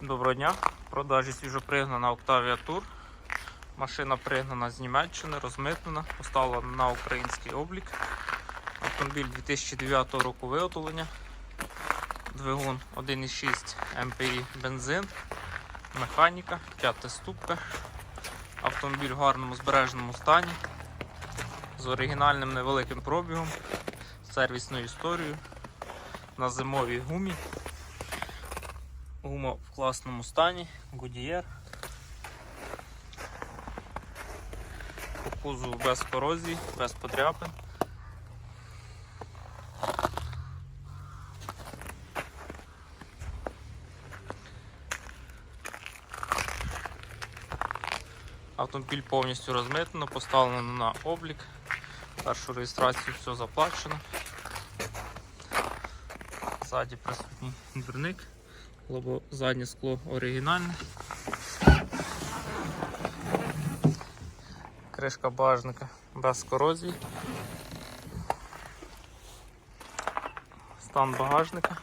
Всім доброго дня. В продажі свіжопригнана Octavia Tour. Машина пригнана з Німеччини, розмитнена, поставлена на український облік. Автомобіль 2009 року виготовлення. Двигун 1,6 MPI бензин, механіка, п'ята ступка. Автомобіль в гарному збереженому стані, з оригінальним невеликим пробігом, сервісною історією, на зимовій гумі. Гума в класному стані, Goodyear. По кузову без корозії, без подряпин. Автомобіль повністю розмитнено, поставлено на облік. Першу реєстрацію все заплачено. Ззаді присутній дверник. Лобо заднє скло оригінальне. Кришка багажника без корозії. Стан багажника.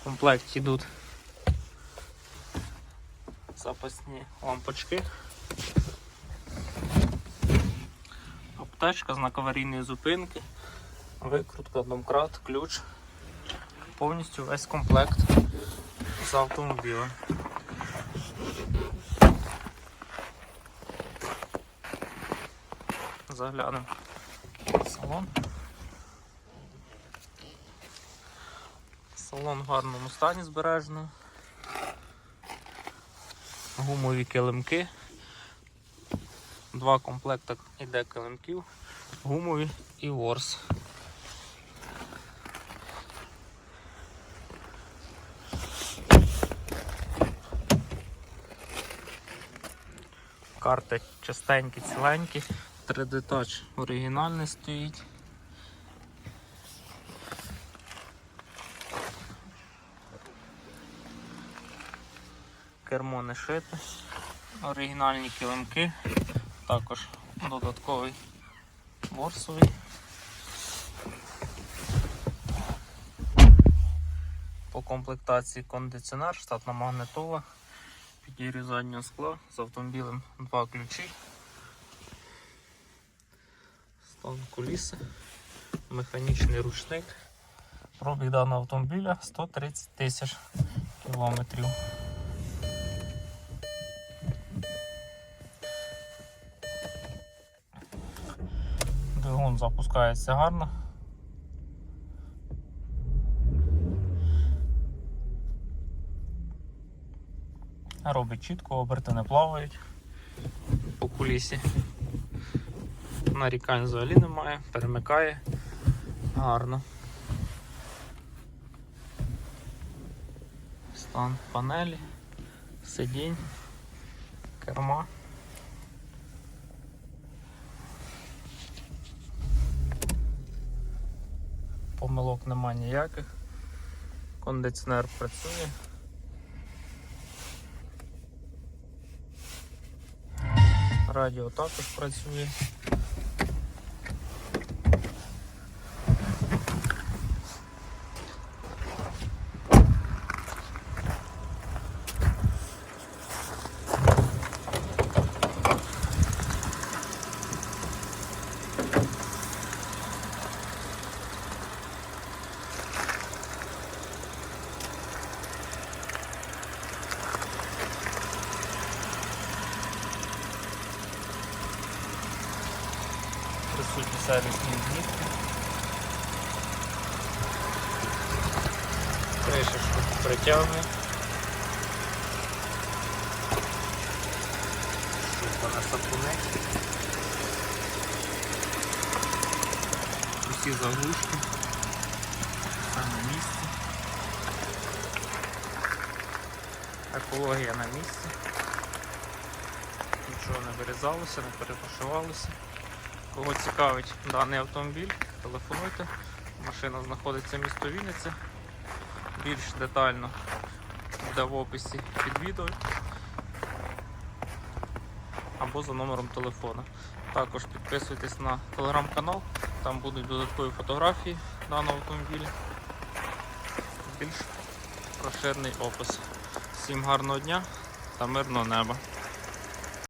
В комплекті йдуть запасні лампочки. Аптечка знак аварійної зупинки. Викрутка, домкрат, ключ. Повністю весь комплект з автомобіля. Заглянемо в салон. Салон в гарному стані збережено. Гумові килимки. Два комплекти іде килимків, гумові і ворс. Карти частенькі, ціленькі, 3D Touch оригінальний стоїть. Кермо не шите, оригінальні килимки, також додатковий ворсовий. По комплектації кондиціонер, штатна магнитола, підігрів заднього скла з автомобілем два ключі. Стан куліси, механічний ручник. Пробіг даного автомобіля 130 тисяч кілометрів. Двигун запускається гарно. Робить чітко, оберти не плавають по кулісі. Нарікань взагалі немає, перемикає гарно. Стан панелі, сидінь, керма. Помилок немає ніяких. Кондиціонер працює. Радіо також працює. Присутні сервісні відмітки. Кришечку притягує. Шука на сапуни. Усі заглушки. Все на місці. Екологія на місці. Нічого не вирізалося, не перепрошувалося. Кого цікавить даний автомобіль, телефонуйте. Машина знаходиться в місто Вінниця. Більш детально буде в описі під відео або за номером телефона. Також підписуйтесь на телеграм-канал, там будуть додаткові фотографії даного автомобіля. Більш розширений опис. Всім гарного дня та мирного неба.